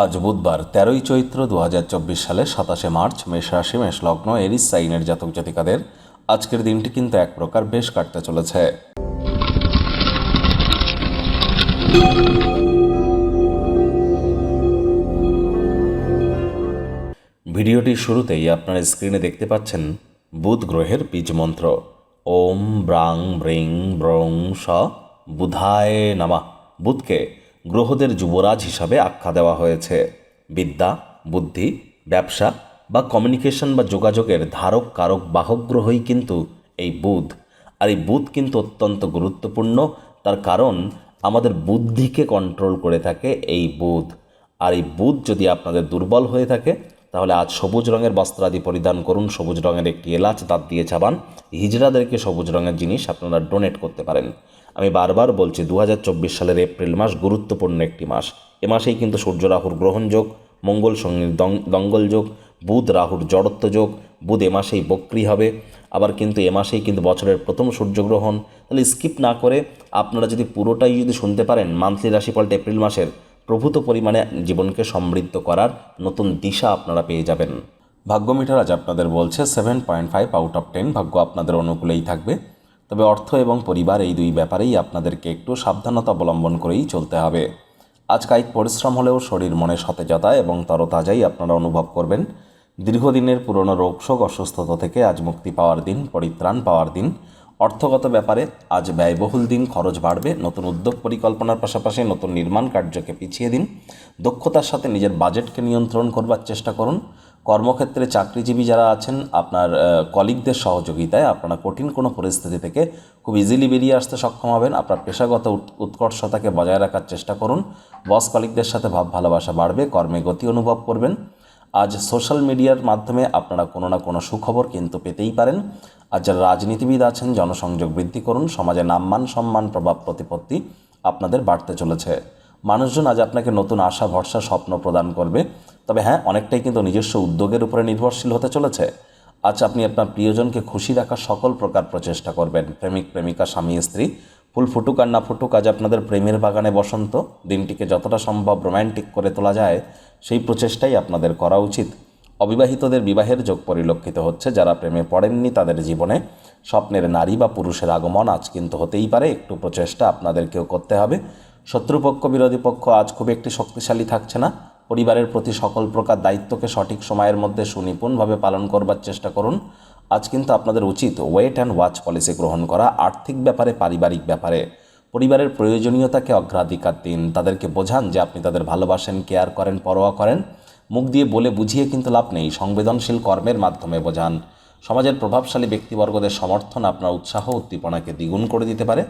আজ বুধবার, তেরোই চৈত্র দু হাজার চব্বিশ সালে সাতাশে মার্চ, মেষ রাশি, মেষ লগ্ন, এরিস, সাইনের জাতক জাতিকাদের আজকের দিনটি কিন্তু এক প্রকার বেশ কাটতে চলেছে। ভিডিওটির শুরুতেই আপনারা স্ক্রিনে দেখতে পাচ্ছেন বুধ গ্রহের বীজ মন্ত্র। ওম ব্রাং ব্রিং ব্রং স বুধায় নামা। বুধকে গ্রহদের যুবরাজ হিসাবে আখ্যা দেওয়া হয়েছে। বিদ্যা, বুদ্ধি, ব্যবসা বা কমিউনিকেশন বা যোগাযোগের ধারক, কারক, বাহক গ্রহই কিন্তু এই বুধ। আর এই বুধ কিন্তু অত্যন্ত গুরুত্বপূর্ণ। তার কারণ, আমাদের বুদ্ধিকে কন্ট্রোল করে থাকে এই বুধ। আর এই বুধ যদি আপনাদের দুর্বল হয়ে থাকে তাহলে আজ সবুজ রঙের বস্ত্রাদি পরিধান করুন। সবুজ রঙের একটি এলাচ দাঁত দিয়ে চাবান। হিজড়াদেরকে সবুজ রঙের জিনিস আপনারা ডোনেট করতে পারেন। আমি বারবার বলছি দু হাজার চব্বিশ সালের এপ্রিল মাস গুরুত্বপূর্ণ একটি মাস। এ মাসেই কিন্তু সূর্য রাহুর গ্রহণ যোগ, মঙ্গল সঙ্গীর দঙ্গল যোগ, বুধ রাহুর জড়ত্ব যোগ, বুধ এ মাসেই বক্রি হবে। আবার কিন্তু এ মাসেই কিন্তু বছরের প্রথম সূর্যগ্রহণ তাহলে স্কিপ না করে আপনারা যদি পুরোটাই যদি শুনতে পারেন মান্থলি রাশিফলটা এপ্রিল মাসের প্রভূত পরিমাণে জীবনকে সমৃদ্ধ করার নতুন দিশা আপনারা পেয়ে যাবেন। ভাগ্য মিটার আজ আপনাদের বলছে seven point five out of ten ভাগ্য আপনাদের অনুকূলেই থাকবে। তবে অর্থ এবং পরিবার এই দুই ব্যাপারেই আপনাদেরকে একটু সাবধানতা অবলম্বন করেই চলতে হবে। আজ কায়িক পরিশ্রম হলেও শরীর মনে সতেজতা এবং তরতাজাই আপনারা অনুভব করবেন। দীর্ঘদিনের পুরনো রোগশোক, অসুস্থতা থেকে আজ মুক্তি পাওয়ার দিন, পরিত্রাণ পাওয়ার দিন। অর্থগত ব্যাপারে আজ ব্যয়বহুল দিন, খরচ বাড়বে, নতুন উদ্যোগ পরিকল্পনার পাশাপাশি নতুন নির্মাণ কার্যকে পিছিয়ে দিন। দক্ষতার সাথে নিজের বাজেটকে নিয়ন্ত্রণ করবার চেষ্টা করুন। কর্মক্ষেত্রে চাকরিজীবী যারা আছেন, আপনার কলিগদের সহযোগিতায় আপনারা কঠিন কোনো পরিস্থিতি থেকে খুব ইজিলি বেরিয়ে আসতে সক্ষম হবেন। আপনার পেশাগত উৎ- উৎকর্ষতাকে বজায় রাখার চেষ্টা করুন। বস কলিগদের সাথে ভাব ভালোবাসা বাড়বে, কর্মে গতি অনুভব করবেন। আজ সোশ্যাল মিডিয়ার মাধ্যমে আপনারা কোনো না কোনো সুখবর কিন্তু পেতেই পারেন। আর যারা রাজনীতিবিদ আছেন, জনসংযোগ বৃদ্ধি করুন, সমাজে নামমান সম্মান, প্রভাব প্রতিপত্তি আপনাদের বাড়তে চলেছে। মানুষজন আজ আপনাকে নতুন আশা, ভরসা, স্বপ্ন প্রদান করবে। তবে হ্যাঁ অনেকটাই কিন্তু নিজস্ব উদ্যোগের উপরে নির্ভরশীল হতে চলেছে। আজ আপনি আপনার প্রিয়জনকে খুশি রাখার সকল প্রকার প্রচেষ্টা করবেন। প্রেমিক, প্রেমিকা, স্বামী, স্ত্রী ফুল ফুটুক আর না ফুটুক, আজ আপনাদের প্রেমের বাগানে বসন্ত। দিনটিকে যতটা সম্ভব রোম্যান্টিক করে তোলা যায়, সেই প্রচেষ্টাই আপনাদের করা উচিত। অবিবাহিতদের বিবাহের যোগ পরিলক্ষিত হচ্ছে, যারা প্রেমে পড়েননি তাদের জীবনে। স্বপ্নের নারী বা পুরুষের আগমন আজ কিন্তু হতেই পারে, একটু প্রচেষ্টা আপনাদেরকেও করতে হবে। শত্রুপক্ষ, বিরোধী পক্ষ আজ খুব একটি শক্তিশালী থাকছে না। পরিবারের প্রতি সকল প্রকার দায়িত্বকে সঠিক সময়ের মধ্যে সুনিপুণভাবে পালন করবার চেষ্টা করুন। আজ কিন্তু আপনাদের উচিত ওয়েট অ্যান্ড ওয়াচ পলিসি গ্রহণ করা আর্থিক ব্যাপারে, পারিবারিক ব্যাপারে। পরিবারের প্রয়োজনীয়তাকে অগ্রাধিকার দিন, তাদেরকে বোঝান যে আপনি তাদের ভালোবাসেন কেয়ার করেন, পরোয়া করেন। মুখ দিয়ে বলে বুঝিয়ে কিন্তু লাভ নেই, সংবেদনশীল কর্মের মাধ্যমে বোঝান। সমাজের প্রভাবশালী ব্যক্তিবর্গদের সমর্থন আপনার উৎসাহ, উদ্দীপনাকে দ্বিগুণ করে দিতে পারে।